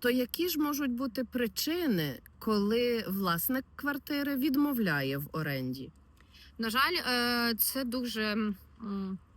То які ж можуть бути причини, коли власник квартири відмовляє в оренді? На жаль, е, це дуже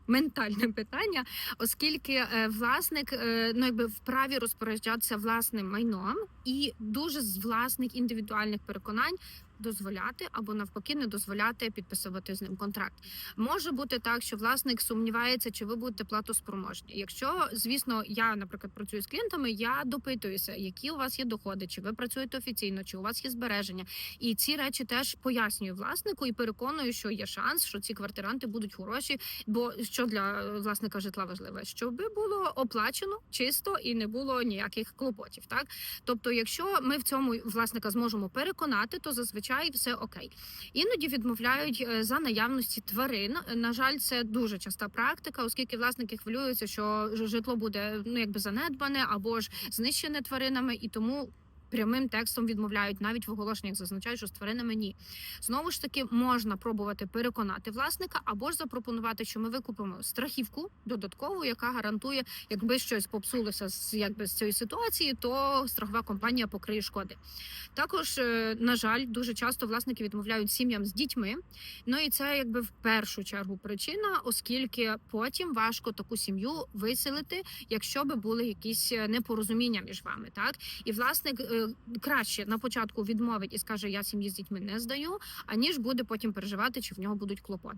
ментальне питання, оскільки е, власник е, ну якби вправі розпоряджатися власним майном і дуже з власних індивідуальних переконань. Дозволяти або навпаки не дозволяти підписувати з ним контракт. Може бути так, що власник сумнівається, чи ви будете платоспроможні. Якщо, звісно, я, наприклад, працюю з клієнтами, я допитуюся, які у вас є доходи, чи ви працюєте офіційно, чи у вас є збереження. І ці речі теж пояснюю власнику і переконую, що є шанс, що ці квартиранти будуть хороші. Бо що для власника житла важливе, щоб було оплачено чисто і не було ніяких клопотів. Так, тобто, якщо ми в цьому власника зможемо переконати, то зазвичай все окей. Іноді відмовляють е, за наявності тварин. На жаль, це дуже часта практика, оскільки власники хвилюються, що житло буде ну якби занедбане або ж знищене тваринами, і тому. Прямим текстом відмовляють навіть в оголошеннях зазначають, що з тваринами ні. Знову ж таки, можна пробувати переконати власника або ж запропонувати, що ми викупимо страхівку додаткову, яка гарантує, якби щось попсулося з якби з цієї ситуації, то страхова компанія покриє шкоди. Також, е, на жаль, дуже часто власники відмовляють сім'ям з дітьми. Ну і це якби в першу чергу причина, оскільки потім важко таку сім'ю виселити, якщо би були якісь е, непорозуміння між вами. Так і власник е, краще на початку відмовить і скаже: Я сім'ї з дітьми не здаю, аніж буде потім переживати, чи в нього будуть клопоти.